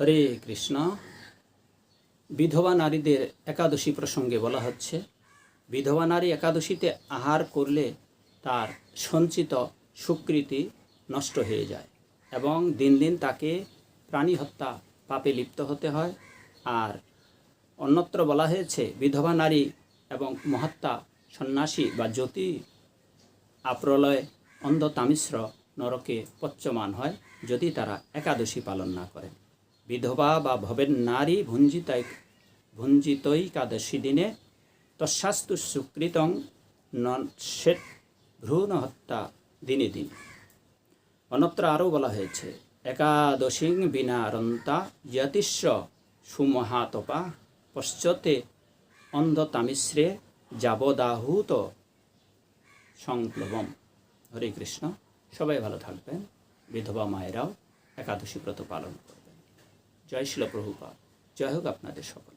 হরে কৃষ্ণ। বিধবা নারীদের একাদশী প্রসঙ্গে বলা হচ্ছে, বিধবা নারী একাদশীতে আহার করলে তার সঞ্চিত সুকৃতি নষ্ট হয়ে যায় এবং দিন দিন তাকে প্রাণী হত্যা পাপে লিপ্ত হতে হয়। আর অন্যত্র বলা হয়েছে, বিধবা নারী এবং মহাত্মা সন্ন্যাসী বা জ্যোতি আপ্রলয় অন্ধ তামিশ্র নরকে পচ্যমান হয় যদি তারা একাদশী পালন না করেন। বিধবা বা ভবের নারী ভুঞ্জিতাই ভুঞ্জিতৈকাদশী দিনে তস্বাস্তু সুকৃতং শেট ভ্রূণ হত্যা দিনে দিন। অন্যত্র আরও বলা হয়েছে, একাদশী বিনারন্তা যতিস্ব সুমহাতপা পশ্চতে অন্ধ তামিশ্রে যাবদাহুত সংপ্লবম। হরে কৃষ্ণ, সবাই ভালো থাকবেন। বিধবা মায়েরাও একাদশী ব্রত পালন করবেন জয় শিল জয় হোক আপনাদের সকলে